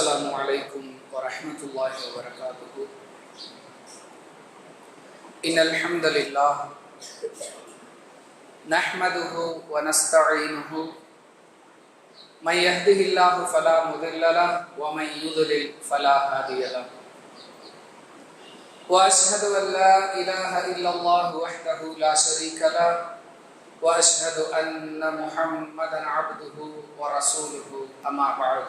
السلام عليكم ورحمة الله وبركاته. إن الحمد لله نحمده ونستعينه. من يهده الله فلا مضل له ومن يضلل فلا هادي له. وأشهد أن لا إله إلا الله وحده لا شريك له. وأشهد أن محمدا عبده ورسوله. أما بعد.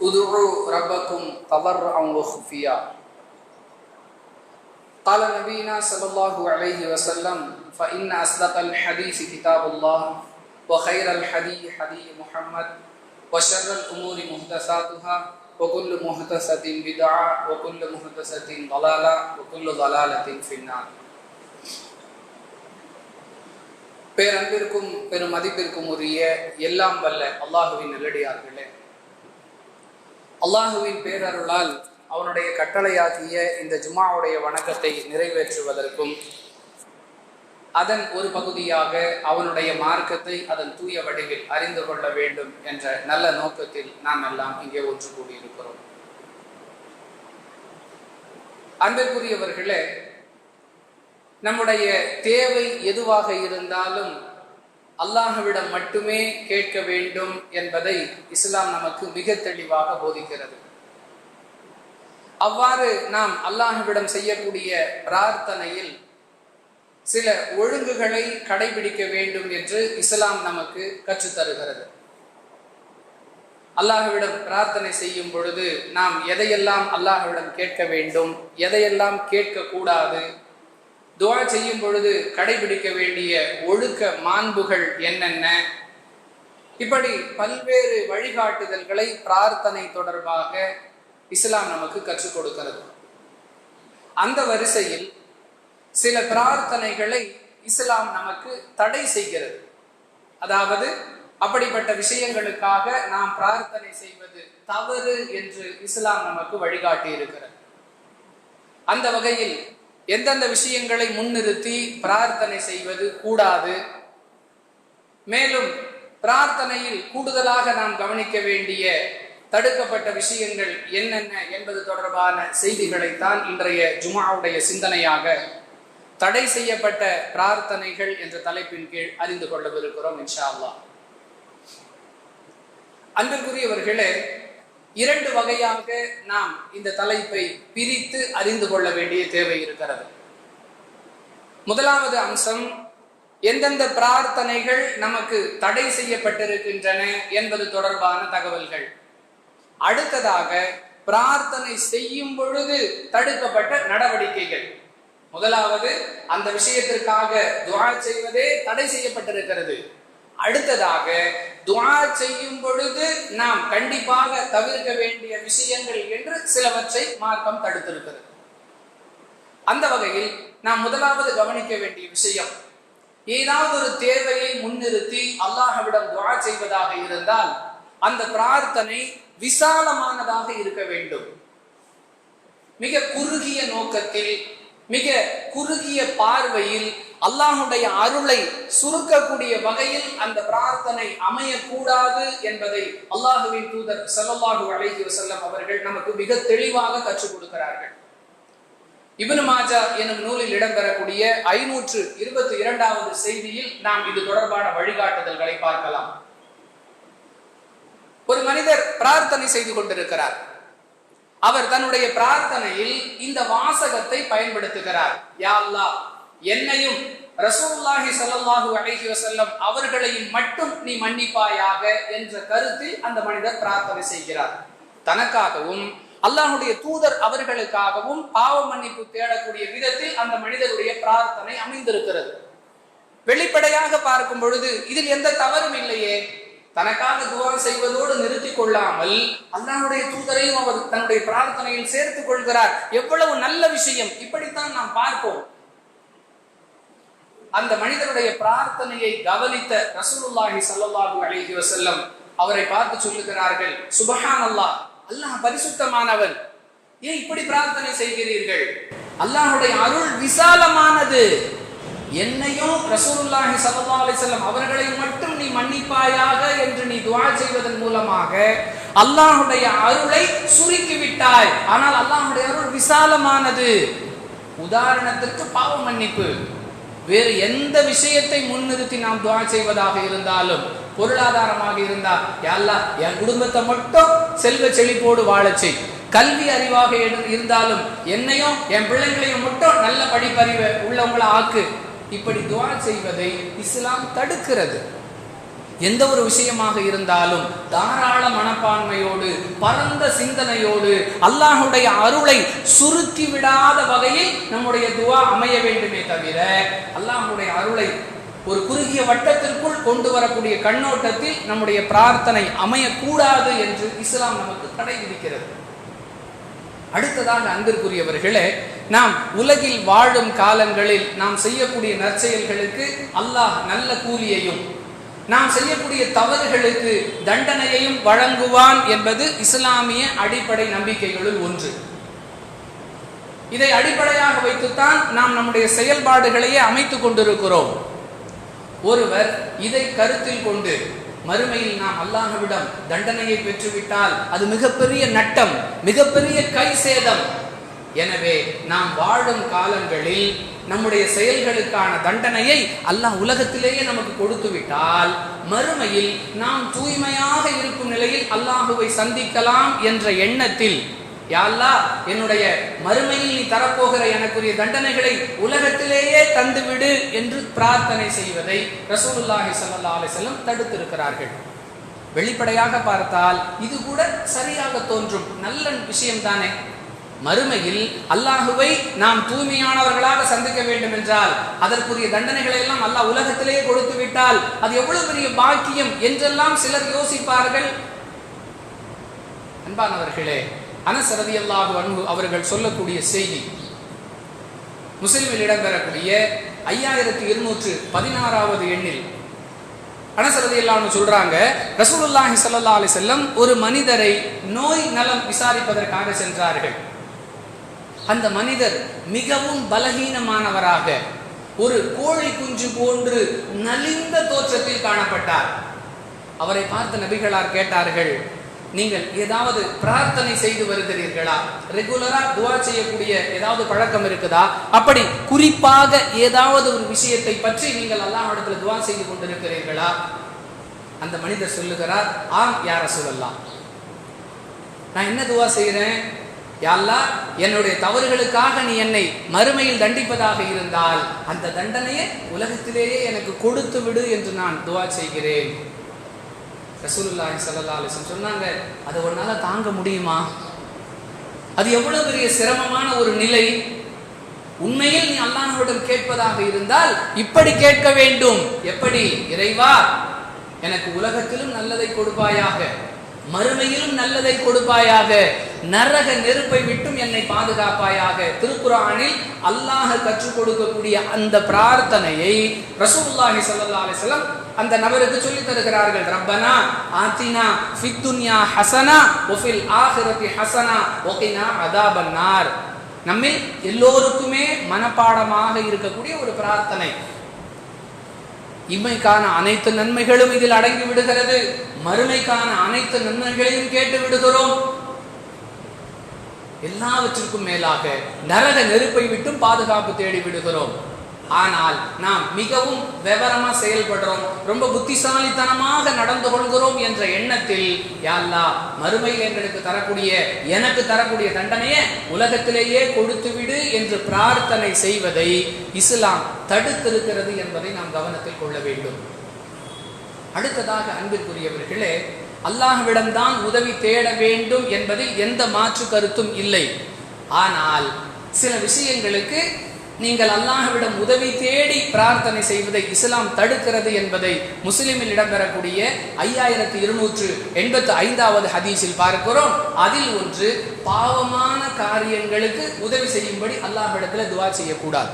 ادعوا ربكم تضرعا وخفيا قال نبينا صلى الله عليه وسلم فان اصدق الحديث كتاب الله وخير الحديث حديث محمد وشر الامور محدثاتها وكل محدثة بدعة وكل محدثة ضلالة وكل ضلالة في النار பேரன்பிற்கும் பெரும் மதிப்பிற்கும் உரிய எல்லாம் வல்ல அல்லாஹுவின் நல்லடியார்களே அல்லாஹுவின் பேரருளால் அவனுடைய கட்டளையாகிய இந்த ஜுமாவுடைய வணக்கத்தை நிறைவேற்றுவதற்கும் அதன் ஒரு பகுதியாக அவனுடைய மார்க்கத்தை அதன் தூய வடிவில் அறிந்து கொள்ள வேண்டும் என்ற நல்ல நோக்கத்தில் நாம் எல்லாம் இங்கே ஒன்று கூடியிருக்கிறோம். அன்பிற்குரியவர்களே நம்முடைய தேவை எதுவாக இருந்தாலும் அல்லாஹுவிடம் மட்டுமே கேட்க வேண்டும் என்பதை இஸ்லாம் நமக்கு மிக தெளிவாக போதிக்கிறது. அவ்வாறு நாம் அல்லாஹுவிடம் செய்யக்கூடிய பிரார்த்தனையில் சில ஒழுங்குகளை கடைபிடிக்க வேண்டும் என்று இஸ்லாம் நமக்கு கற்றுத்தருகிறது அல்லாஹுவிடம் பிரார்த்தனை செய்யும் பொழுது நாம் எதையெல்லாம் அல்லாஹுவிடம் கேட்க வேண்டும் எதையெல்லாம் கேட்க கூடாது துவா செய்யும் பொழுது கடைபிடிக்க வேண்டிய ஒழுக்க மாண்புகள் என்னென்ன? இப்படி பல்வேறு வழிகாட்டுதல்களை பிரார்த்தனை தொடர்பாக இஸ்லாம் நமக்கு கற்றுக் கொடுக்கிறது. அந்த வரிசையில் சில பிரார்த்தனைகளை இஸ்லாம் நமக்கு தடை செய்கிறது. அதாவது அப்படிப்பட்ட விஷயங்களுக்காக நாம் பிரார்த்தனை செய்வது தவறு என்று இஸ்லாம் நமக்கு வழிகாட்டி இருக்கிறது அந்த வகையில் எந்தெந்த விஷயங்களை முன்னிறுத்தி பிரார்த்தனை செய்வது கூடாது. மேலும் பிரார்த்தனையில் கூடுதலாக நாம் கவனிக்க வேண்டிய தடுக்கப்பட்ட விஷயங்கள் என்னென்ன என்பது தொடர்பான செய்திகளைத்தான் இன்றைய ஜுமாவுடைய சிந்தனையாக தடை செய்யப்பட்ட பிரார்த்தனைகள் என்ற தலைப்பின் கீழ் அறிந்து கொள்ளவிருக்கிறோம் இன்ஷா அல்லா அன்பிற்குரியவர்களே இரண்டு வகையாக நாம் இந்த தலைப்பை பிரித்து அறிந்து கொள்ள வேண்டிய தேவை இருக்கிறது. முதலாவது அம்சம் எந்தெந்த பிரார்த்தனைகள் நமக்கு தடை செய்யப்பட்டிருக்கின்றன என்பது தொடர்பான தகவல்கள். அடுத்ததாக பிரார்த்தனை செய்யும் பொழுது தடுக்கப்பட்ட நடவடிக்கைகள். முதலாவது அந்த விஷயத்திற்காக துவா செய்வதே தடை செய்யப்பட்டிருக்கிறது. அடுத்ததாக துவா செய்யும் பொழுது நாம் கண்டிப்பாக தவிர்க்க வேண்டிய விஷயங்கள் என்று சிலவற்றை மார்க்கம் தடுத்திருக்கிறது. அந்த வகையில் நாம் முதலாவது கவனிக்க வேண்டிய விஷயம் ஏதாவது ஒரு தேவையை முன்னிறுத்தி அல்லாஹவிடம் துவா செய்வதாக இருந்தால் அந்த பிரார்த்தனை விசாலமானதாக இருக்க வேண்டும். மிக குறுகிய நோக்கத்தில் மிக குறுகிய பார்வையில் அல்லாஹுடைய அருளை சுருக்கக்கூடிய வகையில் அந்த பிரார்த்தனை அமையக்கூடாது என்பதை அல்லாஹுவின் தூதர் சல்லல்லாஹு அலைஹி வசல்லம் அவர்கள் நமக்கு மிக தெளிவாக கற்றுக் கொடுக்கிறார்கள். இபனு மாஜா எனும் நூலில் இடம்பெறக்கூடிய ஐநூற்று இருபத்தி இரண்டாவது செய்தியில் நாம் இது தொடர்பான வழிகாட்டுதல்களை பார்க்கலாம். ஒரு மனிதர் பிரார்த்தனை செய்து கொண்டிருக்கிறார். அவர் தன்னுடைய பிரார்த்தனையில் இந்த வாசகத்தை பயன்படுத்துகிறார். யா அல்லா என்னையும் ரசூல்லாஹி சல்லாஹூ அலைஹி வசல்லம் அவர்களையும் மட்டும் நீ மன்னிப்பாயாக என்ற கருத்தில் அந்த மனிதர் பிரார்த்தனை செய்கிறார். தனக்காகவும் அல்லாஹுடைய தூதர் அவர்களுக்காகவும் பாவ மன்னிப்பு தேடக்கூடிய விதத்தில் அந்த மனிதருடைய பிரார்த்தனை அமைந்திருக்கிறது. வெளிப்படையாக பார்க்கும் பொழுது இதில் எந்த தவறும் இல்லையே. தனக்காக துவா செய்வதோடு நிறுத்தி கொள்ளாமல் அல்லாஹுடைய தூதரையும் அவர் தன்னுடைய பிரார்த்தனையில் சேர்த்துக் கொள்கிறார். எவ்வளவு நல்ல விஷயம். இப்படித்தான் நாம் பார்ப்போம். அந்த மனிதனுடைய பிரார்த்தனையை கவனித்த ரசூலுல்லாஹி சல்லாஹூ அலிஹி வசல்லம் அவரை பார்த்து சொல்லுகிறார்கள் சுபஹான் அல்லாஹ் அல்லாஹ் பரிசுத்தமானவன். ஏன் இப்படி பிரார்த்தனை செய்கிறீர்கள்? அல்லாஹுடைய அருள் விசாலமானது. என்னையும் ரசூலுல்லாஹி சல்லா அலைஹி அவர்களை மட்டும் நீ மன்னிப்பாயாக என்று நீ துவா செய்வதன் மூலமாக அல்லாஹுடைய அருளை சுருக்கி விட்டாய் ஆனால் அல்லாஹுடைய அருள் விசாலமானது. உதாரணத்திற்கு பாவ மன்னிப்பு. வேறு எந்த விஷயத்தை முன்னிறுத்தி நாம் துவா செய்வதாக இருந்தாலும் பொருளாதாரமாக இருந்தால் யாழ்லா என் குடும்பத்தை மட்டும் செல்வ செழிப்போடு வாழச் செய். கல்வி அறிவாக இருந்தாலும் என்னையும் என் பிள்ளைங்களையும் மட்டும் நல்ல படிப்பறிவு உள்ளவங்கள ஆக்கு. இப்படி துவா செய்வதை இஸ்லாம் தடுக்கிறது. எந்த ஒரு விஷயமாக இருந்தாலும் தாராள மனப்பான்மையோடு பரந்த சிந்தனையோடு அல்லாஹுடைய அருளை சுருக்கி விடாத வகையில் நம்முடைய துவா அமைய வேண்டுமே தவிர அல்லாஹுடைய அருளை ஒரு குறுகிய வட்டத்திற்குள் கொண்டு வரக்கூடிய கண்ணோட்டத்தில் நம்முடைய பிரார்த்தனை அமையக்கூடாது என்று இஸ்லாம் நமக்கு தடை விதிக்கிறது. அடுத்ததாக அன்பிற்குரியவர்களே நாம் உலகில் வாழும் காலங்களில் நாம் செய்யக்கூடிய நற்செயல்களுக்கு அல்லாஹ் நல்ல கூலியையும் நாம் செய்யக்கூடிய தவறுகளுக்கு தண்டனையையும் வழங்குவான் என்பது இஸ்லாமிய அடிப்படை நம்பிக்கைகளுள் ஒன்று. இதை அடிப்படையாக வைத்துத்தான் நாம் நம்முடைய செயல்பாடுகளையே அமைத்துக் கொண்டிருக்கிறோம். ஒருவர் இதை கருத்தில் கொண்டு மறுமையில் நாம் அல்லாஹவிடம் தண்டனையை பெற்றுவிட்டால் அது மிகப்பெரிய நட்டம் மிகப்பெரிய கை சேதம் எனவே நாம் வாழும் காலங்களில் நம்முடைய செயல்களுக்கான தண்டனையை அல்லாஹ் உலகத்திலேயே நமக்கு கொடுத்து விட்டால் மறுமையில் நாம் தூய்மையாக இருக்கும் நிலையில் அல்லாஹுவை சந்திக்கலாம் என்ற எண்ணத்தில் யாழ்லா என்னுடைய மறுமையில் நீ தரப்போகிற எனக்குரிய தண்டனைகளை உலகத்திலேயே தந்துவிடு என்று பிரார்த்தனை செய்வதை ரசூலுல்லாஹி சல்லா செல்லும் தடுத்திருக்கிறார்கள். வெளிப்படையாக பார்த்தால் இது கூட சரியாக தோன்றும். நல்ல விஷயம் தானே மறுமையில் அல்லாஹுவை நாம் தூய்மையானவர்களாக சந்திக்க வேண்டும் என்றால் அதற்குரிய தண்டனைகளை எல்லாம் அல்லாஹ் உலகத்திலேயே கொடுத்து விட்டால் அது எவ்வளவு பெரிய பாக்கியம் என்றெல்லாம் சிலர் யோசிப்பார்கள். அன்பானவர்களே அனசரதி அல்லாஹு அன்பு அவர்கள் சொல்லக்கூடிய செய்தி முஸ்லிமில் இடம்பெறக்கூடிய ஐயாயிரத்தி இருநூற்று பதினாறாவது எண்ணில். அனசரதி ரலியல்லாஹு சொல்றாங்க ரசூலுல்லாஹி சல்லா அலி செல்லம் ஒரு மனிதரை நோய் நலம் விசாரிப்பதற்காக சென்றார்கள். அந்த மனிதர் மிகவும் பலகீனமானவராக ஒரு கோழி குஞ்சு போன்று நலிந்த தோற்றத்தில் காணப்பட்டார். அவரை பார்த்த நபிகளார் கேட்டார்கள் நீங்கள் ஏதாவது பிரார்த்தனை செய்து வருகிறீர்களா? ரெகுலரா துவா செய்யக்கூடிய ஏதாவது பழக்கம் இருக்குதா? அப்படி குறிப்பாக ஏதாவது ஒரு விஷயத்தை பற்றி நீங்கள் அல்லாஹிடத்தில் துவா செய்து கொண்டிருக்கிறீர்களா? அந்த மனிதர் சொல்லுகிறார் ஆம் யார சொல்லலாம் நான் என்ன துவா செய்கிறேன் யாழ்லா என்னுடைய தவறுகளுக்காக நீ என்னை மறுமையில் தண்டிப்பதாக இருந்தால் அந்த தண்டனையை உலகத்திலேயே எனக்கு கொடுத்து விடு என்று நான் துவா செய்கிறேன். ரசூலுல்லாஹி சல்லா அலைஹி சொன்னாங்க அதை உன்னால் தாங்க முடியுமா? அது எவ்வளவு பெரிய சிரமமான ஒரு நிலை. உண்மையில் நீ அல்லாஹுடன் கேட்பதாக இருந்தால் இப்படி கேட்க வேண்டும். எப்படி? இறைவா எனக்கு உலகத்திலும் நல்லதை கொடுப்பாயாக. மறுமையிலும் நல்லதை கொடுப்பாயாக. நரக நெருப்பை விட்டும் என்னை பாதுகாப்பாயாக. திருக்குறானில் அல்லாஹ் கற்றுக் கொடுக்கக்கூடிய அந்த பிரார்த்தனையை ரசூல்லாஹி சல்லா அலிஸ்லாம் அந்த நபருக்கு சொல்லி தருகிறார்கள். ரப்பனா ஆத்தினா ஃபித்துன்யா ஹசனா ஒஃபில் ஆஹிரத்தி ஹசனா ஒகினா அதாபன்னார் நம்மில் எல்லோருக்குமே மனப்பாடமாக இருக்கக்கூடிய ஒரு பிரார்த்தனை. இம்மைக்கான அனைத்து நன்மைகளும் இதில் அடங்கி விடுகிறது. மறுமைக்கான அனைத்து நன்மைகளையும் கேட்டு விடுகிறோம். எல்லாவற்றிற்கும் மேலாக நரக நெருப்பை விட்டும் பாதுகாப்பு தேடி விடுகிறோம். ஆனால் நாம் மிகவும் விவரமா செயல்படுறோம். ரொம்ப புத்திசாலித்தனமாக நடந்து கொள்கிறோம் என்ற எண்ணத்தில் யாழ்லா மறுமையில் எங்களுக்கு தரக்கூடிய எனக்கு தரக்கூடிய தண்டனையை உலகத்திலேயே கொடுத்து விடு என்று பிரார்த்தனை செய்வதை இஸ்லாம் தடுத்திருக்கிறது என்பதை நாம் கவனத்தில் கொள்ள வேண்டும். அடுத்ததாக அன்பிற்குரியவர்களே அல்லாஹ்விடம்தான் உதவி தேட வேண்டும் என்பதில் எந்த மாற்று கருத்தும் இல்லை. ஆனால் சில விஷயங்களுக்கு நீங்கள் அல்லாஹ்விடம் உதவி தேடி பிரார்த்தனை செய்வதை இஸ்லாம் தடுக்கிறது என்பதை முஸ்லிமில் இடம்பெறக்கூடிய ஐயாயிரத்தி இருநூற்று எண்பத்து ஐந்தாவது ஹதீஸில் பார்க்கிறோம். அதில் ஒன்று பாவமான காரியங்களுக்கு உதவி செய்யும்படி அல்லாஹ்விடத்தில் துவா செய்யக்கூடாது.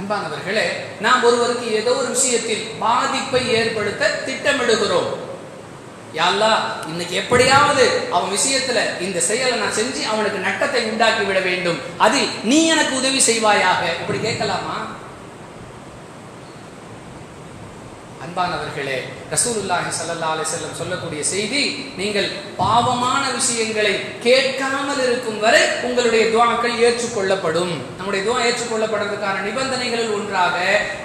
அன்பானவர்களே நாம் ஒருவருக்கு ஏதோ ஒரு விஷயத்தில் பாதிப்பை ஏற்படுத்த திட்டமிடுகிறோம். யாழ்லா இன்னைக்கு எப்படியாவது அவன் விஷயத்துல இந்த செயலை நான் செஞ்சு அவனுக்கு நட்டத்தை உண்டாக்கி விட வேண்டும். அதில் நீ எனக்கு உதவி செய்வாயாக. இப்படி கேட்கலாமா? அன்பானவர்களே ரசூலுல்லாஹி சல்லா அலி செல்லம் சொல்லக்கூடிய செய்தி நீங்கள் பாவமான விஷயங்களை கேட்காமல் இருக்கும் வரை உங்களுடைய துவாக்கள் ஏற்றுக்கொள்ளப்படும். நம்முடைய துவா ஏற்றுக்கொள்ளப்படுறதுக்கான நிபந்தனைகளில் ஒன்றாக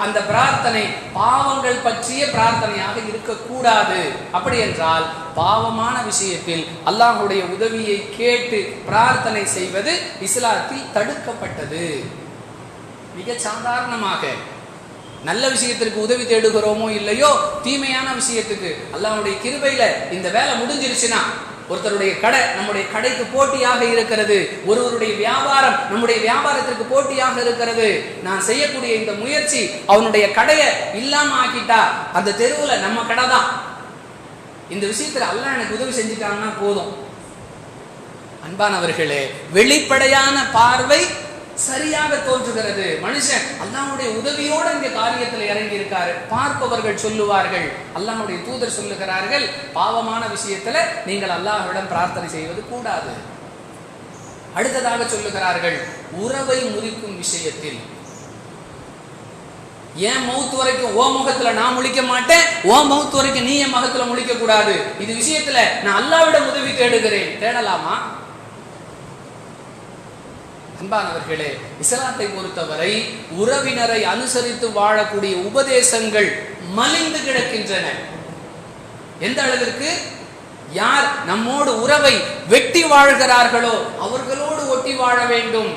அந்த பிரார்த்தனை பாவங்கள் பற்றிய பிரார்த்தனையாக இருக்கக்கூடாது. அப்படி என்றால் பாவமான விஷயத்தில் அல்லாஹுடைய உதவியை கேட்டு பிரார்த்தனை செய்வது இஸ்லாத்தில் தடுக்கப்பட்டது. மிக சாதாரணமாக நல்ல விஷயத்திற்கு உதவி தேடுகிறோமோ இல்லையோ தீமையான விஷயத்துக்கு அல்லாவுடைய கிருபையில இந்த வேலை முடிஞ்சிருச்சுன்னா ஒருத்தருடைய கடை நம்முடைய கடைக்கு போட்டியாக இருக்கிறது ஒருவருடைய வியாபாரம் நம்முடைய வியாபாரத்திற்கு போட்டியாக இருக்கிறது. நான் செய்யக்கூடிய இந்த முயற்சி அவனுடைய கடையை இல்லாம ஆக்கிட்டா அந்த தெருவுல நம்ம கடை தான். இந்த விஷயத்துல அல்லாஹ் எனக்கு உதவி செஞ்சுட்டாங்கன்னா போதும். அன்பானவர்களே வெளிப்படையான பார்வை சரியாக தோன்றுகிறது. மனுஷன் அல்லாவுடைய உதவியோட இந்த காரியத்தில் இறங்கி இருக்காரு பார்ப்பவர்கள் சொல்லுவார்கள். அல்லாவுடைய தூதர் சொல்லுகிறார்கள் பாவமான விஷயத்துல நீங்கள் அல்லாஹ்விடம் பிரார்த்தனை செய்வது கூடாது. அடுத்ததாக சொல்லுகிறார்கள் உறவை முறிக்கும் விஷயத்தில். என் மவுத்து வரைக்கும் ஓ முகத்துல நான் முழிக்க மாட்டேன் ஓ மவுத்து வரைக்கும் நீ என் முகத்துல முழிக்க கூடாது. இது விஷயத்துல நான் அல்லாவிடம் உதவி தேடுகிறேன். தேடலாமா? அன்பானவர்களே இஸ்லாத்தை பொறுத்தவரை உறவினரை அனுசரித்து வாழக்கூடிய உபதேசங்கள் மலிந்து கிடக்கின்றன. எந்த அளவிற்கு? யார் நம்மோடு உறவை வெட்டி வாழ்கிறார்களோ அவர்களோடு ஒட்டி வாழ வேண்டும்.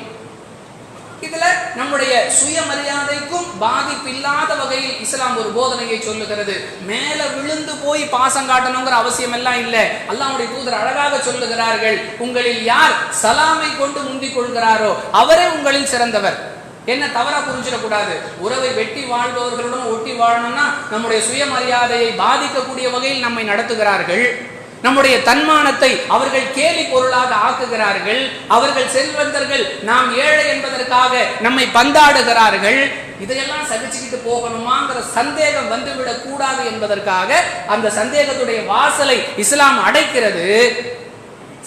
இதுல நம்முடைய சுயமரியாதைக்கும் பாதிப்பில்லாத வகையில் இஸ்லாம் ஒரு போதனையை சொல்லுகிறது. மேல விழுந்து போய் பாசம் காட்டணுங்கிற அவசியம் எல்லாம் இல்லை. அல்லாவுடைய தூதர் அழகாக சொல்லுகிறார்கள். உங்களில் யார் சலாமை கொண்டு முந்திக் கொள்கிறாரோ அவரே உங்களில் சிறந்தவர். என்ன தவறா புரிஞ்சிடக்கூடாது. உறவை வெட்டி வாழ்பவர்களுடன் ஒட்டி வாழணும்னா நம்முடைய சுயமரியாதையை பாதிக்கக்கூடிய வகையில் நம்மை நடத்துகிறார்கள். நம்முடைய தன்மானத்தை அவர்கள் கேலி பொருளாக ஆக்குகிறார்கள். அவர்கள் செல்வந்தர்கள் நாம் ஏழை என்பதற்காக நம்மை பந்தாடுகிறார்கள். இதையெல்லாம் சகிச்சுக்கிட்டு போகணுமாங்கிற சந்தேகம் வந்துவிடக் கூடாது என்பதற்காக அந்த சந்தேகத்துடைய வாசலை இஸ்லாம் அடைக்கிறது.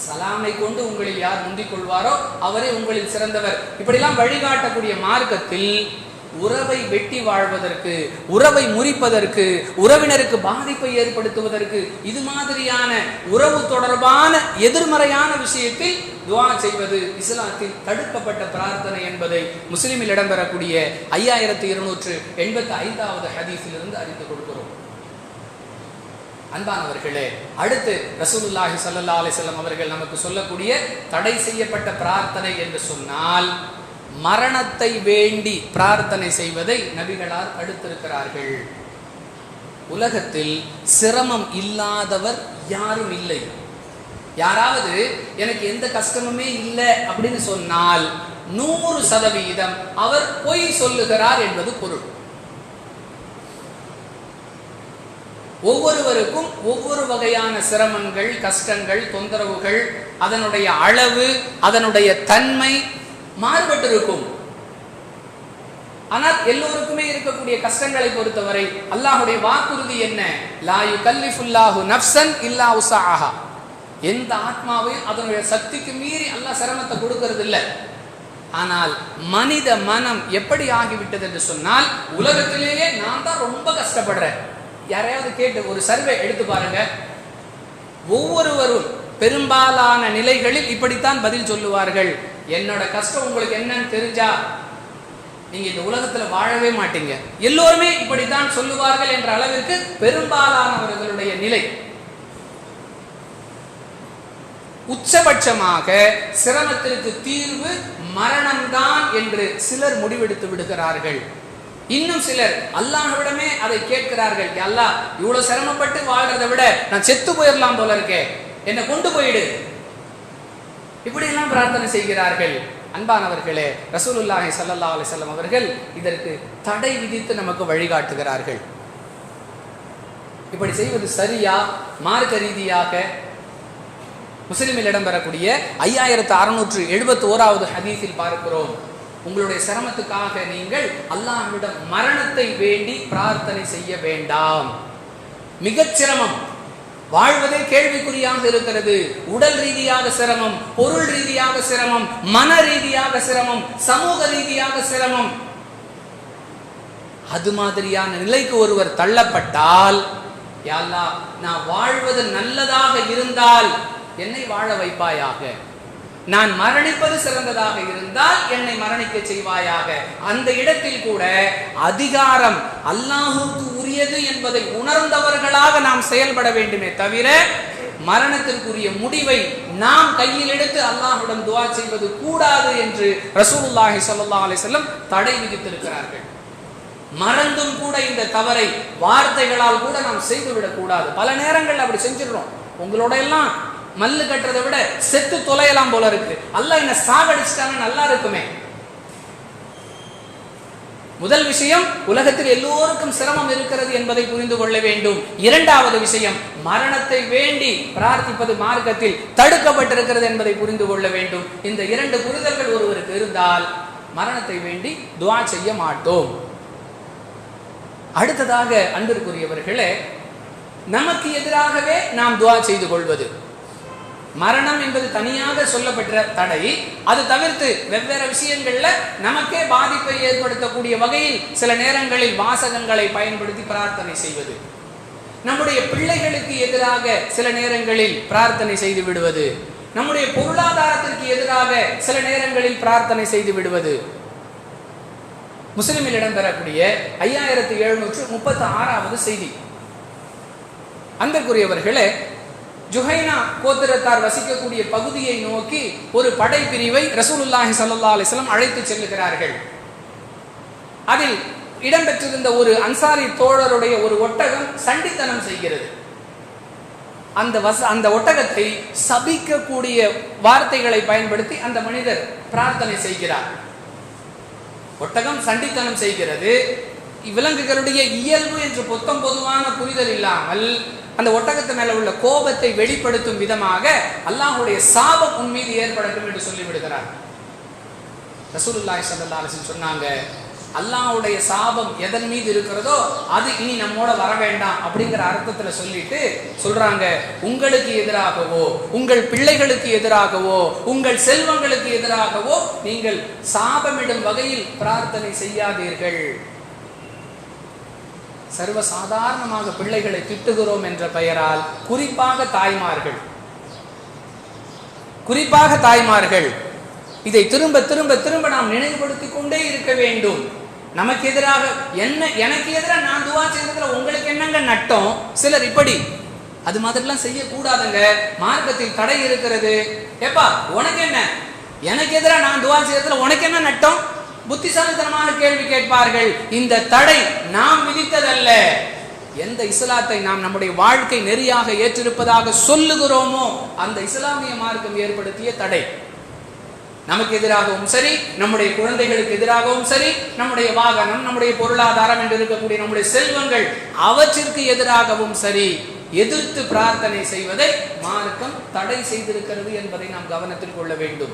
சலாமை கொண்டு உங்களில் யார் முந்திக் கொள்வாரோ அவரே உங்களில் சிறந்தவர். இப்படிலாம் வழிகாட்டக்கூடிய மார்க்கத்தில் உறவை வெட்டி வாழ்வதற்கு உறவை முறிப்பதற்கு உறவினருக்கு பாதிப்பை ஏற்படுத்துவதற்கு இது மாதிரியான உறவு தொடர்பான எதிர்மறையான விஷயத்தில் துவா செய்வது இஸ்லாத்தில் தடுக்கப்பட்ட பிரார்த்தனை என்பதை முஸ்லிமில் இடம்பெறக்கூடிய ஐயாயிரத்தி இருநூற்று எண்பத்தி ஐந்தாவது ஹதீஸிலிருந்து அறிந்து கொடுக்கிறோம் அன்பானவர்களே அடுத்து ரசூலுல்லாஹி சல்லா அலிசல்லம் அவர்கள் நமக்கு சொல்லக்கூடிய தடை செய்யப்பட்ட பிரார்த்தனை என்று சொன்னால் மரணத்தை வேண்டி பிரார்த்தனை செய்வதை நபிகளார் அடுத்திருக்கிறார்கள். உலகத்தில் சிரமம் இல்லாதவர் யாரும் இல்லை. யாராவது எனக்கு எந்த கஷ்டமுமே இல்லை அப்படின்னு சொன்னால் நூறு சதவீதம் அவர் பொய் சொல்லுகிறார் என்பது பொருள். ஒவ்வொருவருக்கும் ஒவ்வொரு வகையான சிரமங்கள் கஷ்டங்கள் தொந்தரவுகள் அதனுடைய அளவு அதனுடைய தன்மை மாறுபட்டிருக்கும். ஆனால் எல்லோருக்குமே இருக்கக்கூடிய கஷ்டங்களை பொறுத்தவரை அல்லாஹுடைய வாக்குறுதி என்ன? லாயு யுகல்லிஃபுல்லாஹு இல்லா எந்த ஆத்மாவையும் அதனுடைய சக்திக்கு மீறி அல்லாஹ் சிரமத்தை கொடுக்கறது இல்லை ஆனால் மனித மனம் எப்படி ஆகிவிட்டது என்று சொன்னால் உலகத்திலேயே நான் தான் ரொம்ப கஷ்டப்படுறேன். யாரையாவது கேட்டு ஒரு சர்வே எடுத்து பாருங்க. ஒவ்வொருவரும் பெரும்பாலான நிலைகளில் இப்படித்தான் பதில் சொல்லுவார்கள். என்னோட கஷ்டம் உங்களுக்கு என்னன்னு தெரிஞ்சா நீங்க இந்த உலகத்துல வாழவே மாட்டீங்க. எல்லோருமே இப்படித்தான் சொல்லுவார்கள் என்ற அளவிற்கு பெரும்பாலானவர்களுடைய நிலை. உச்சபட்சமாக சிரமத்திற்கு தீர்வு மரணம்தான் என்று சிலர் முடிவெடுத்து விடுகிறார்கள். இன்னும் சிலர் அல்லாஹ்விடமே அதை கேட்கிறார்கள். அல்லாஹ் இவ்வளவு சிரமப்பட்டு வாழ்றதை விட நான் செத்து போயிடலாம் போல இருக்கே. என்னை கொண்டு போயிடு. இப்படி எல்லாம் பிரார்த்தனை செய்கிறார்கள். அன்பானவர்களே ரசூலுல்லாஹி சல்லா அலிசல்லம் அவர்கள் இதற்கு தடை விதித்து நமக்கு வழிகாட்டுகிறார்கள். இப்படி செய்வது சரியா மார்க்க ரீதியாக? முஸ்லிமில் இடம்பெறக்கூடிய ஐயாயிரத்து அறுநூற்று எழுபத்தி ஓராவது ஹதீஸில் பார்க்கிறோம். உங்களுடைய சிரமத்துக்காக நீங்கள் அல்லாஹ்விடம் மரணத்தை வேண்டி பிரார்த்தனை செய்ய வேண்டாம். மிகச் சிரமம். வாழ்வதே கேள்விக்குறியாக இருக்கிறது. உடல் ரீதியாக சிரமம் பொருள் ரீதியாக சிரமம் மன ரீதியாக சிரமம் சமூக ரீதியாக சிரமம். அது மாதிரியான நிலைக்கு ஒருவர் தள்ளப்பட்டால் யாழ்லா நான் வாழ்வது நல்லதாக இருந்தால் என்னை வாழ வைப்பாயாக? நான் மரணிப்பது சிறந்ததாக இருந்தால் என்னை மரணிக்க செய்வாயாக. அந்த இடத்தில் கூட அதிகாரம் அல்லாஹுக்கு உரியது என்பதை உணர்ந்தவர்களாக நாம் செயல்பட வேண்டுமே தவிர மரணத்திற்குரிய முடிவை நாம் கையில் எடுத்து அல்லாஹுடன் துவா செய்வது கூடாது என்று ரசூலுல்லாஹி சொல்லா அலைஹி வஸல்லம் தடை விதித்திருக்கிறார்கள். மறந்தும் கூட இந்த தவறை வார்த்தைகளால் கூட நாம் செய்துவிடக் கூடாது. பல நேரங்கள் அப்படி செஞ்சிடறோம். உங்களோட எல்லாம் மல்லு கட்டுறதை விட செத்து தொலையலாம் போல இருக்கு. அல்ல என்ன சாகடிச்சிட்டாங்க நல்லா இருக்குமே. முதல் விஷயம் உலகத்தில் எல்லோருக்கும் சிரமம் இருக்கிறது என்பதை புரிந்து கொள்ள வேண்டும். இரண்டாவது விஷயம் மரணத்தை வேண்டி பிரார்த்திப்பது மார்க்கத்தில் தடுக்கப்பட்டிருக்கிறது என்பதை புரிந்து கொள்ள வேண்டும். இந்த இரண்டு புரிதல்கள் ஒருவருக்கு இருந்தால் மரணத்தை வேண்டி துவா செய்ய மாட்டோம். அடுத்ததாக அன்பிற்குரியவர்களே நமக்கு எதிராகவே நாம் துவா செய்து கொள்வது. மரணம் என்பது தனியாக சொல்லப்பட்ட தடை. அது தவிர்த்து வெவ்வேறு விஷயங்கள்ல நமக்கே பாதிப்பை ஏற்படுத்தக்கூடிய வகையில் சில நேரங்களில் வாசகங்களை பயன்படுத்தி பிரார்த்தனை செய்வது. நம்முடைய பிள்ளைகளுக்கு எதிராக சில நேரங்களில் பிரார்த்தனை செய்து விடுவது. நம்முடைய பொருளாதாரத்திற்கு எதிராக சில நேரங்களில் பிரார்த்தனை செய்து விடுவது. முஸ்லிமில் இடம்பெறக்கூடிய ஐயாயிரத்தி எழுநூற்று முப்பத்தி ஆறாவது செய்தி. அன்பிற்குரியவர்களே ஜுஹைனா கோத்திரத்தார் வசிக்கக்கூடிய பகுதியை நோக்கி ஒரு படைப்பிரிவை ரசூலுல்லாஹி சல்லா அலிஸ்லாம் அழைத்து செல்லுகிறார்கள். அதில் இடம்பெற்றிருந்த ஒரு அன்சாரி தோழருடைய ஒரு ஒட்டகம் சண்டித்தனம் செய்கிறது. அந்த வச அந்த ஒட்டகத்தை சபிக்கக்கூடிய வார்த்தைகளை பயன்படுத்தி அந்த மனிதர் பிரார்த்தனை செய்கிறார். ஒட்டகம் சண்டித்தனம் செய்கிறது. விலங்குகளுடைய இயல்பு என்று பொத்தம் பொதுவான புரிதல் இல்லாமல் அந்த ஒட்டகத்து மேல உள்ள கோபத்தை வெளிப்படுத்தும் விதமாக அல்லாஹுடைய சாபம் உன் மீது ஏற்படட்டும் என்று சொல்லிவிடுகிறார். ரசூலுல்லாய் சல்லா சொன்னாங்க அல்லாஹுடைய சாபம் எதன் மீது இருக்கிறதோ அது இனி நம்மோட வர வேண்டாம் அப்படிங்கிற அர்த்தத்துல சொல்லிட்டு சொல்றாங்க உங்களுக்கு எதிராகவோ உங்கள் பிள்ளைகளுக்கு எதிராகவோ உங்கள் செல்வங்களுக்கு எதிராகவோ நீங்கள் சாபமிடும் வகையில் பிரார்த்தனை செய்யாதீர்கள். சர்வ சாதாரணமாக பிள்ளைகளை திட்டுகிறோம் என்ற பெயரால் குறிப்பாக தாய்மார்கள். குறிப்பாக தாய்மார்கள். இதை திரும்ப திரும்ப திரும்ப நாம் நினைவுபடுத்திக் கொண்டே இருக்க வேண்டும். நமக்கு எதிராக என்ன எனக்கு எதிராக நான் துவா செய்ததுல உங்களுக்கு என்னங்க நட்டம்? சிலர் இப்படி அது மாதிரிலாம் செய்யக்கூடாதுங்க. மார்க்கத்தில் தடை இருக்கிறது. ஏப்பா உனக்கு என்ன? எனக்கு எதிராக நான் துவா செய்யறதுல உனக்கு என்ன நட்டம்? புத்திசாலித்தனமான கேள்வி கேட்பார்கள். இந்த தடை நாம் விதித்ததல்ல. எந்த இஸ்லாத்தை நாம் நம்முடைய வாழ்க்கை நெறியாக ஏற்றிருப்பதாக சொல்லுகிறோமோ அந்த இஸ்லாமிய மார்க்கம் ஏற்படுத்திய தடை. நமக்கு எதிராகவும் சரி நம்முடைய குழந்தைகளுக்கு எதிராகவும் சரி நம்முடைய வாகனம் நம்முடைய பொருளாதாரம் என்று இருக்கக்கூடிய நம்முடைய செல்வங்கள் அவற்றிற்கு எதிராகவும் சரி எதிர்த்து பிரார்த்தனை செய்வதை மார்க்கம் தடை செய்திருக்கிறது என்பதை நாம் கவனத்தில் கொள்ள வேண்டும்.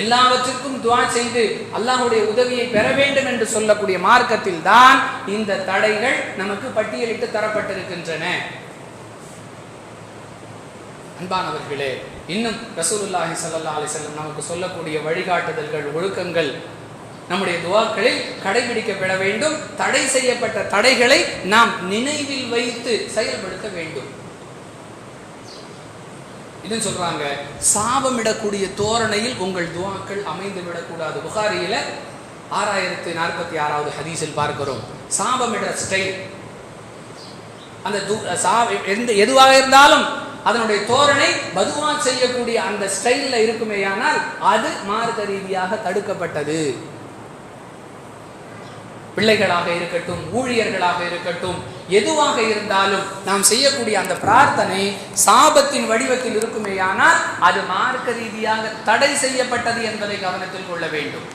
எல்லாவற்றிற்கும் துவா செய்து அல்லாஹுடைய உதவியை பெற வேண்டும் என்று சொல்லக்கூடிய மார்க்கத்தில் தான் இந்த தடைகள் நமக்கு பட்டியலிட்டு தரப்பட்டிருக்கின்றன. அன்பானவர்களே இன்னும் ரசூலுல்லாஹி சல்லா அலைஹி நமக்கு சொல்லக்கூடிய வழிகாட்டுதல்கள் ஒழுக்கங்கள் நம்முடைய துவாக்களில் கடைபிடிக்கப்பட வேண்டும். தடை செய்யப்பட்ட தடைகளை நாம் நினைவில் வைத்து செயல்படுத்த வேண்டும். இது சொல்றாங்க. சாபமிடக்கூடிய தோரணையில் உங்கள் துவாக்கள் அமைந்து விடக்கூடாது புகாரியில ஆறாயிரத்தி நாற்பத்தி ஆறாவது ஹதீஸில் பார்க்கிறோம். சாபமிட ஸ்டைல் அந்த எந்த எதுவாக இருந்தாலும் அதனுடைய தோரணை பதுவா செய்யக்கூடிய அந்த ஸ்டைல்ல இருக்குமேயானால் அது மார்க்க ரீதியாக தடுக்கப்பட்டது. பிள்ளைகளாக இருக்கட்டும் ஊழியர்களாக இருக்கட்டும் எதுவாக இருந்தாலும் நாம் செய்யக்கூடிய அந்த பிரார்த்தனை சாபத்தின் வடிவத்தில் இருக்குமேயானால் அது மார்க்க ரீதியாக தடை செய்யப்பட்டது என்பதை கவனத்தில் கொள்ள வேண்டும்.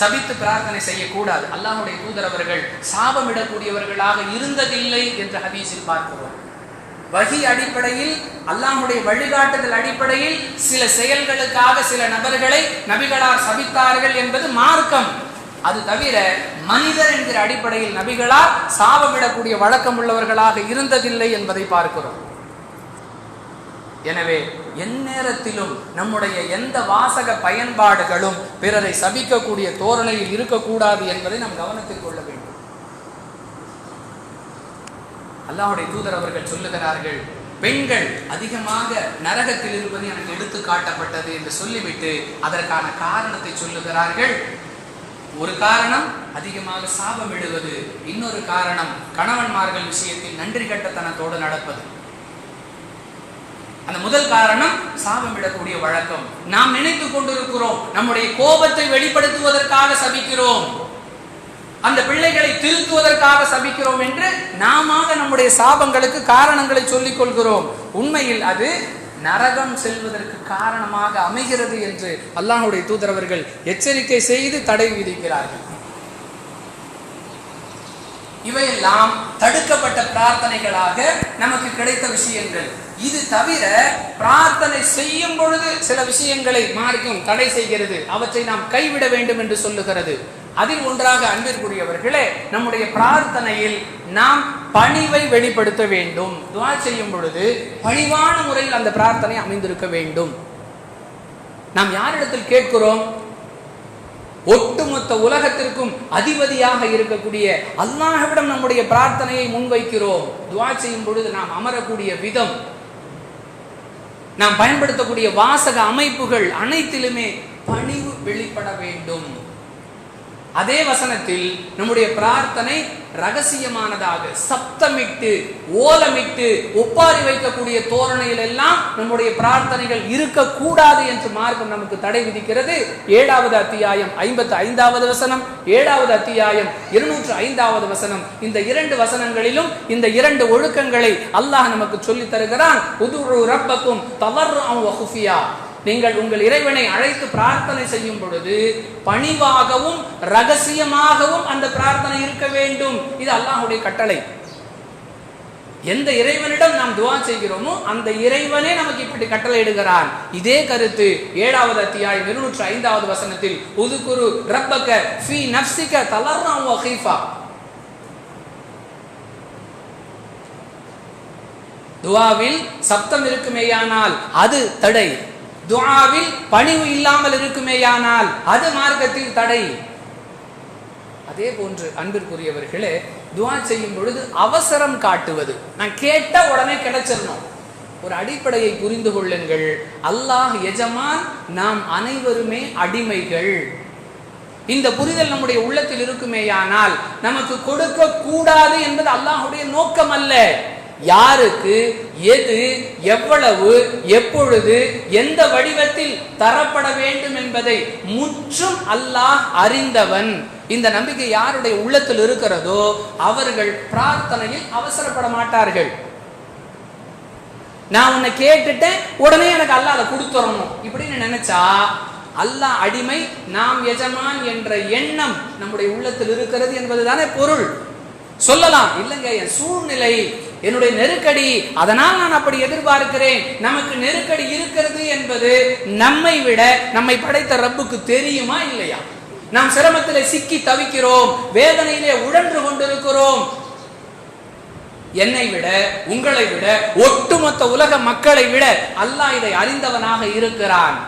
சபித்து பிரார்த்தனை செய்யக்கூடாது. அல்லாஹுடைய தூதர் அவர்கள் சாபமிடக்கூடியவர்களாக இருந்ததில்லை என்று ஹதீஸில் பார்க்கிறோம். வகி அடிப்படையில் அல்லாஹுடைய வழிகாட்டுதல் அடிப்படையில் சில செயல்களுக்காக சில நபர்களை நபிகளார் சபித்தார்கள் என்பது மார்க்கம். அது தவிர மனிதர் என்கிற அடிப்படையில் நபிகளால் சாபமிடக்கூடிய வழக்கம் உள்ளவர்களாக இருந்ததில்லை என்பதை பார்க்கிறோம். எனவே எந்நேரத்திலும் நம்முடைய எந்த வாசக பயன்பாடுகளும் பிறரை சபிக்கக்கூடிய தோரணையில் இருக்கக்கூடாது என்பதை நாம் கவனத்தில் கொள்ள வேண்டும். அல்லாஹுடைய தூதர் அவர்கள் சொல்லுகிறார்கள் பெண்கள் அதிகமாக நரகத்தில் இருப்பது எனக்கு எடுத்து காட்டப்பட்டது என்று சொல்லிவிட்டு அதற்கான காரணத்தை சொல்லுகிறார்கள். ஒரு காரணம் அதிகமாக சாபம் இடுவது. இன்னொரு காரணம் கணவன்மார்கள் விஷயத்தில் நன்றி கட்டத்தனத்தோடு நடப்பது. அந்த முதல் காரணம் சாபம் விடக்கூடிய வழக்கம். நாம் நினைத்து கொண்டிருக்கிறோம் நம்முடைய கோபத்தை வெளிப்படுத்துவதற்காக சபிக்கிறோம். அந்த பிள்ளைகளை திருத்துவதற்காக சபிக்கிறோம் என்று நாம நம்முடைய சாபங்களுக்கு காரணங்களை சொல்லிக் கொள்கிறோம். உண்மையில் அது நரகம் செல்வதற்கு காரணமாக அமைகிறது என்று அல்லாஹுடைய தூதரவர்கள் எச்சரிக்கை செய்து தடை விதிக்கிறார்கள். இவையெல்லாம் தடுக்கப்பட்ட பிரார்த்தனைகளாக நமக்கு கிடைத்த விஷயங்கள். இது தவிர பிரார்த்தனை செய்யும் பொழுது சில விஷயங்களை மார்க்கம் தடை செய்கிறது. அவற்றை நாம் கைவிட வேண்டும் என்று சொல்லுகிறது. அதில் ஒன்றாக அன்பிற்குரியவர்களே நம்முடைய பிரார்த்தனையில் நாம் பணிவை வெளிப்படுத்த வேண்டும். துவா செய்யும் பொழுது பணிவான முறையில் அந்த பிரார்த்தனை அமைந்திருக்க வேண்டும். நாம் யாரிடத்தில் கேட்கிறோம்? ஒட்டுமொத்த உலகத்திற்கும் அதிபதியாக இருக்கக்கூடிய அல்லாஹவிடம் நம்முடைய பிரார்த்தனையை முன்வைக்கிறோம். துவா செய்யும் பொழுது நாம் அமரக்கூடிய விதம் நாம் பயன்படுத்தக்கூடிய வாசக அமைப்புகள் அனைத்திலுமே பணிவு வெளிப்பட வேண்டும். அதே வசனத்தில் நம்முடைய பிரார்த்தனை ரகசியமானதாக சப்தமிட்டு ஓலமிட்டு ஒப்பாரி வைக்கக்கூடிய தோரணையில் எல்லாம் நம்முடைய பிரார்த்தனைகள் இருக்கக்கூடாது என்று மார்க்கம் நமக்கு தடை விதிக்கிறது. ஏழாவது அத்தியாயம் ஐம்பத்தி ஐந்தாவது வசனம் ஏழாவது அத்தியாயம் இருநூற்று ஐந்தாவது வசனம். இந்த இரண்டு வசனங்களிலும் இந்த இரண்டு ஒழுக்கங்களை அல்லாஹ் நமக்கு சொல்லி தருகிறான். உதுரு ரப்பக்கும் தவறு வகுஃபியா. நீங்கள் உங்கள் இறைவனை அழைத்து பிரார்த்தனை செய்யும் பொழுது பணிவாகவும் ரகசியமாகவும் அந்த பிரார்த்தனை இருக்க வேண்டும். இது அல்லாஹுடைய கட்டளை. எந்த இறைவனிடம் நாம் துவா செய்கிறோமோ அந்த இறைவனே நமக்கு இப்படி கட்டளை இடுகிறான். இதே கருத்து ஏழாவது அத்தியாயம் இருநூற்று ஐந்தாவது வசனத்தில் உதுகுரு ரப்பக்க ஃபி நப்சிக்க தலர்ராம் வஹீஃபா துவாவில் சப்தம் இருக்குமேயானால் அது தடை. துஆவில் பணிவு இல்லாமல் இருக்குமேயானால் அது மார்க்கத்தில் தடை. அதே போன்று அன்பிற்குரியவர்களே துவா செய்யும் பொழுது அவசரம் காட்டுவது. நான் கேட்ட உடனே கிடைச்சிடணும். ஒரு அடிப்படையை புரிந்து கொள்ளுங்கள். அல்லாஹ் எஜமான் நாம் அனைவருமே அடிமைகள். இந்த புரிதல் நம்முடைய உள்ளத்தில் இருக்குமேயானால் நமக்கு கொடுக்க கூடாது என்பது அல்லாஹுடைய நோக்கம் அல்ல யாருக்கு எது எவ்வளவு எப்பொழுது எந்த வடிவத்தில் தரப்பட வேண்டும் என்பதை முற்றும் அல்லாஹ் அறிந்தவன். இந்த நம்பிக்கை யாருடைய உள்ளத்தில் இருக்கிறதோ அவர்கள் பிரார்த்தனையில் அவசரப்பட மாட்டார்கள். நான் உன்னை கேட்டுட்டேன் உடனே எனக்கு அல்லாஹ் அதை கொடுத்துறணும் இப்படின்னு நினைச்சா அல்லாஹ் அடிமை நாம் எஜமான் என்ற எண்ணம் நம்முடைய உள்ளத்தில் இருக்கிறது என்பதுதானே பொருள். சொல்லலாம். இல்லைங்க என் சூழ்நிலை என்னுடைய நெருக்கடி அதனால் நான் அப்படி எதிர்பார்க்கிறேன். நமக்கு நெருக்கடி இருக்கிறது என்பது நம்மை விட நம்மை படைத்த ரப்புக்கு தெரியுமா இல்லையா? நாம் சிரமத்திலே சிக்கி தவிக்கிறோம் வேதனையிலே உழன்று கொண்டிருக்கிறோம். என்னை விட உங்களை விட ஒட்டுமொத்த உலக மக்களை விட அல்லாஹ் இதை அறிந்தவனாக இருக்கிறான்.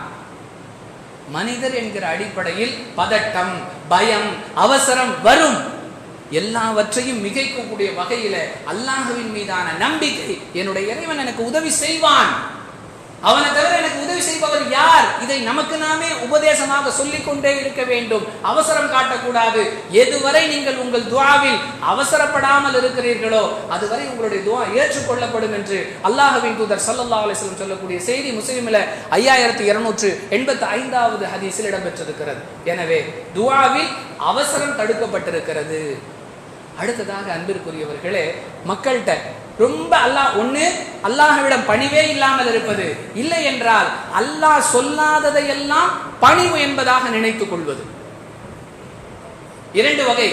மனிதர் என்கிற அடிப்படையில் பதட்டம் பயம் அவசரம் வரும். எல்லாவற்றையும் மிகைக்கக்கூடிய வகையில அல்லாஹுவின் மீதான நம்பிக்கை என்னுடைய இறைவன் எனக்கு உதவி செய்வான். அவனை தவிர எனக்கு உதவி செய்பவர் யார்? இதை நமக்கு நாமே உபதேசமாக சொல்லிக் கொண்டே இருக்க வேண்டும். அவசரம் காட்டக்கூடாது. எதுவரை நீங்கள் உங்கள் துவாவில் அவசரப்படாமல் இருக்கிறீர்களோ அதுவரை உங்களுடைய துவா ஏற்றுக்கொள்ளப்படும் என்று அல்லாஹவின் தூதர் சல்லா அலிஸ்லம் சொல்லக்கூடிய செய்தி முஸ்லீமில் ஐயாயிரத்தி இருநூற்று எண்பத்தி ஐந்தாவது ஹதீஸில் இடம்பெற்றிருக்கிறது. எனவே துவாவில் அவசரம் தடுக்கப்பட்டிருக்கிறது. அடுத்ததாக அன்பிற்குரியவர்களே மக்கள்கிட்ட ரொம்ப அல்லாஹ் ஒண்ணு அல்லாஹ்விடம் பணிவே இல்லாமல் இருப்பது இல்லை என்றால் அல்லாஹ் சொல்லாததையெல்லாம் பணிவு என்பதாக நினைத்துக் கொள்வது. இரண்டு வகை.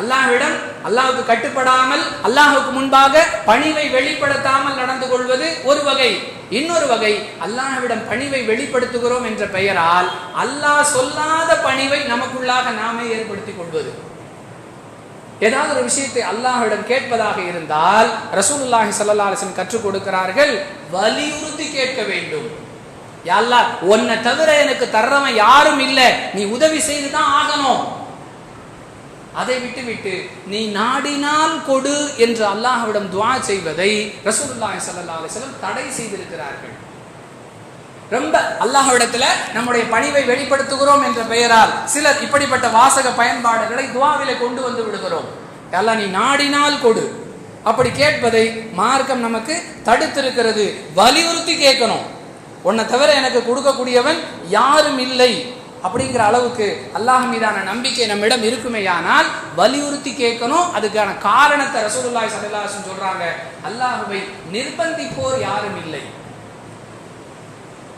அல்லாஹ்விடம் அல்லாஹுக்கு கட்டுப்படாமல் அல்லாஹுக்கு முன்பாக பணிவை வெளிப்படுத்தாமல் நடந்து கொள்வது ஒரு வகை. இன்னொரு வகை அல்லாஹ்விடம் பணிவை வெளிப்படுத்துகிறோம் என்ற பெயரால் அல்லாஹ் சொல்லாத பணிவை நமக்குள்ளாக நாமே ஏற்படுத்திக் கொள்வது. ஏதாவது ஒரு விஷயத்தை அல்லாஹ்விடம் கேட்பதாக இருந்தால் ரசூலுல்லாஹி ஸல்லல்லாஹு அலைஹி வஸல்லம் கற்றுக் கொடுக்கிறார்கள். வலியுறுத்தி கேட்க வேண்டும். யா உன்னை தவிர எனக்கு தர்றவன் யாரும் இல்லை. நீ உதவி செய்து தான் ஆகணும். அதை விட்டுவிட்டு நீ நாடினால் கொடு என்று அல்லாஹ்விடம் துவா செய்வதை ரசூலுல்லாஹி ஸல்லல்லாஹு அலைஹி வஸல்லம் தடை செய்திருக்கிறார்கள். ரொம்ப அல்லாஹ்விடத்துல நம்முடைய பணிவை வெளிப்படுத்துகிறோம் என்ற பெயரால் சிலர் இப்படிப்பட்ட வாசக பயன்பாடுகளை துவாவில கொண்டு வந்து விடுகிறோம். அல்லாஹ் நீ நாடினால் கொடு. அப்படி கேட்பதை மார்க்கம் நமக்கு தடுத்திருக்கிறது. வலியுறுத்தி கேட்கணும். உன்னை தவிர எனக்கு கொடுக்கக்கூடியவன் யாரும் இல்லை அப்படிங்கிற அளவுக்கு அல்லாஹ் மீதான நம்பிக்கை நம்மிடம் இருக்குமேயானால் வலியுறுத்தி கேட்கணும். அதுக்கான காரணத்தை ரசூலுல்லாய் ஸல்லல்லாஹு சொல்றாங்க. அல்லாஹுவை நிர்பந்திப்போர் யாரும் இல்லை.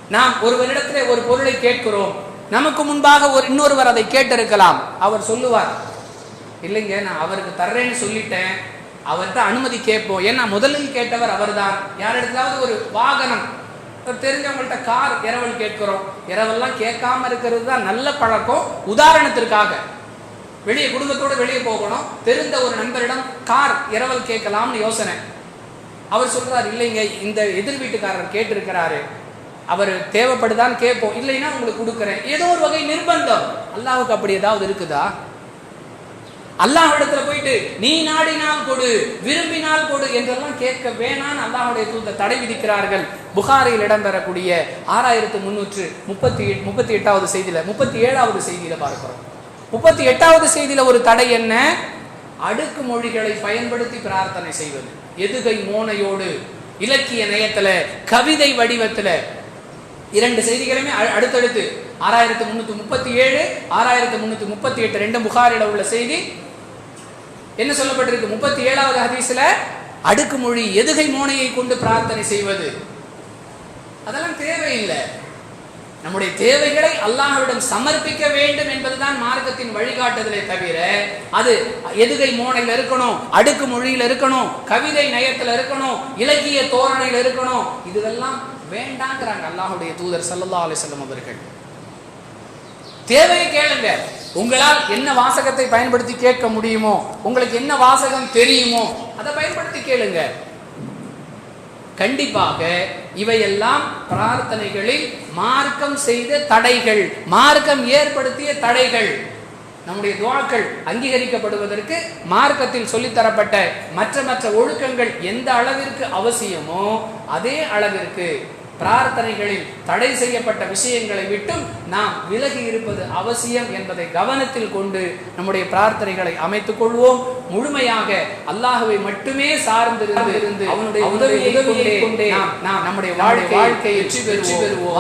நாம் ஒருவரிடத்தில் ஒரு பொருளை கேட்கிறோம். நமக்கு முன்பாக ஒரு இன்னொருவர் அதை கேட்டிருக்கலாம். அவர் சொல்லுவார் இல்லைங்க நான் அவருக்கு தர்றேன்னு சொல்லிட்டேன். அவர்கிட்ட அனுமதி கேட்போம். ஏன்னா முதலில் கேட்டவர் அவர்தான். யாரிடத்தாவது ஒரு வாகனம் தெரிஞ்சவங்கள்ட்ட கார் இரவல் கேட்கிறோம். இரவெல்லாம் கேட்காம இருக்கிறது தான் நல்ல பழக்கம். உதாரணத்திற்காக வெளியே குடும்பத்தோட வெளியே போகணும். தெரிந்த ஒரு நண்பரிடம் கார் இரவல் கேட்கலாம்னு யோசனை. அவர் சொல்றார் இல்லைங்க இந்த எதிர் வீட்டுக்காரர் கேட்டிருக்கிறாரு. அவர் தேவைப்படுதான் கேட்போம். இல்லைன்னா உங்களுக்கு கொடுக்குறேன். ஏதோ ஒரு வகை நிர்பந்தம். அல்லாஹுக்கு அப்படி ஏதாவது இருக்குதா? அல்லாஹ் இடத்துல போயிட்டு நீ நாடினால் கொடு விரும்பினால் கொடு என்றெல்லாம் கேட்க வேணான்னு அல்லாஹுடைய தூத தடை விதிக்கிறார்கள். புகாரில் இடம்பெறக்கூடிய ஆறாயிரத்து முன்னூற்று முப்பத்தி முப்பத்தி எட்டாவது செய்தியில முப்பத்தி ஏழாவது செய்தியில பார்க்கிறோம். முப்பத்தி எட்டாவது செய்தியில ஒரு தடை என்ன? அடுக்கு மொழிகளை பயன்படுத்தி பிரார்த்தனை செய்வது. எதுகை மோனையோடு இலக்கிய நயத்துல கவிதை வடிவத்துல இரண்டு செய்திகளுமே அ- அடுத்தடுத்து ஆறாயிரத்து முன்னூத்தி முப்பத்தி ஏழு ஆறாயிரத்து முன்னூத்தி முப்பத்தி எட்டு ரெண்டு புகாரில உள்ள செய்தி. என்ன சொல்லப்பட்டிருக்கு? முப்பத்தி ஏழாவது ஹதீஸ்ல அடுக்கு மொழி எதுகை மோனையை கொண்டு பிரார்த்தனை செய்வது. அதெல்லாம் தேவையில்லை. நம்முடைய தேவைகளை அல்லாஹ்விடம் சமர்ப்பிக்க வேண்டும் என்பதுதான் மார்க்கத்தின் வழிகாட்டுதலை தவிர அது எதுகை மோனையில் இருக்கணும் அடுக்கு மொழியில் இருக்கணும் கவிதை நயத்தில் இருக்கணும் இலக்கிய தோரணையில் இருக்கணும் இதுவெல்லாம் வேண்டாங்கிறாங்க அல்லாஹுடைய தூதர் ஸல்லல்லாஹு அலைஹி அவர்கள். தேவையை கேளுங்க. உங்களால் என்ன வாசகத்தை பயன்படுத்தி கேட்க முடியுமோ உங்களுக்கு என்ன வாசகம் தெரியுமோ அதை பயன்படுத்தி கேளுங்க. கண்டிப்பாக இவையெல்லாம் பிரார்த்தனைகளில் மார்க்கம் செய்த தடைகள் மார்க்கம் ஏற்படுத்திய தடைகள் நம்முடைய துவாக்கள் அங்கீகரிக்கப்படுவதற்கு மார்க்கத்தில் சொல்லித்தரப்பட்ட மற்ற மற்ற ஒழுக்கங்கள் எந்த அளவிற்கு அவசியமோ அதே அளவிற்கு பிரார்த்தனைகளில் தடை செய்யப்பட்ட விஷயங்களை விட்டும் நாம் விலகி இருப்பது அவசியம் என்பதை கவனத்தில் கொண்டு நம்முடைய பிரார்த்தனைகளை அமைத்துக் கொள்வோம். முழுமையாக அல்லாஹுவை மட்டுமே சார்ந்திருந்து இருந்து அவனுடைய உதவியை கொண்டே நாம் நாம் நம்முடைய வாழ்க்கை வாழ்க்கையை வெற்றி பெறுவோம்.